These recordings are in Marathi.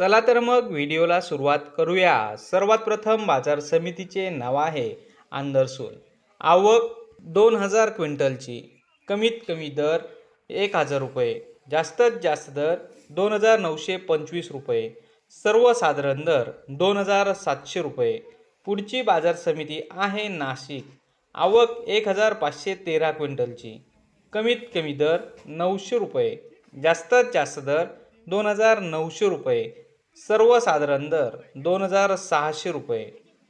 चला तर मग व्हिडिओला सुरुवात करूया. सर्वात प्रथम बाजार समितीचे नाव आहे आंदरसूल. आवक दोन हजार क्विंटलची. कमीत कमी दर एक हजार रुपये. जास्तीत जास्त दर दोन हजार नऊशे पंचवीस रुपये. सर्वसाधारण दर दोन हजार सातशे रुपये. पुढची बाजार समिती आहे नाशिक. आवक एक हजार पाचशे तेरा क्विंटलची. कमीत कमी दर नऊशे रुपये. जास्तीत जास्त दर दोन हजार नऊशे रुपये. सर्वसाधारण दर दोन हजार सहाशे रुपये.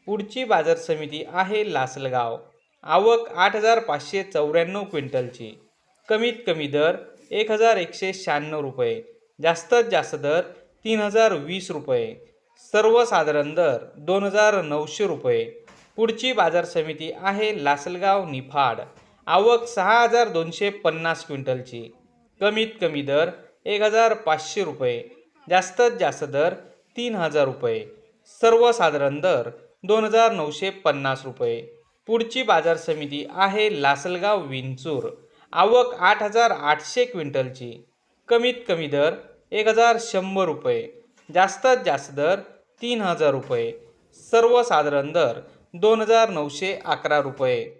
पुढची बाजार समिती आहे लासलगाव. आवक आठ हजार पाचशे चौऱ्याण्णव क्विंटलची. कमीत कमी दर एक हजार एकशे शहाण्णव रुपये. जास्तीत जास्त दर तीन हजार वीस रुपये. सर्वसाधारण दर दोन हजार नऊशे रुपये. पुढची बाजार समिती आहे लासलगाव निफाड. आवक सहा हजार दोनशे पन्नास क्विंटलची. कमीत कमी दर एक हजार पाचशे रुपये. जास्तीत जास्त दर तीन हजार रुपये. सर्वसाधारण दर दोन हजार नऊशे पन्नास रुपये. पुढची बाजार समिती आहे लासलगाव विंचूर. आवक आठ हजार आठशे क्विंटलची. कमीत कमी दर एक हजार शंभर रुपये. जास्तीत जास्त दर तीन हजार रुपये. सर्वसाधारण दर दोन हजार नऊशे अकरा रुपये.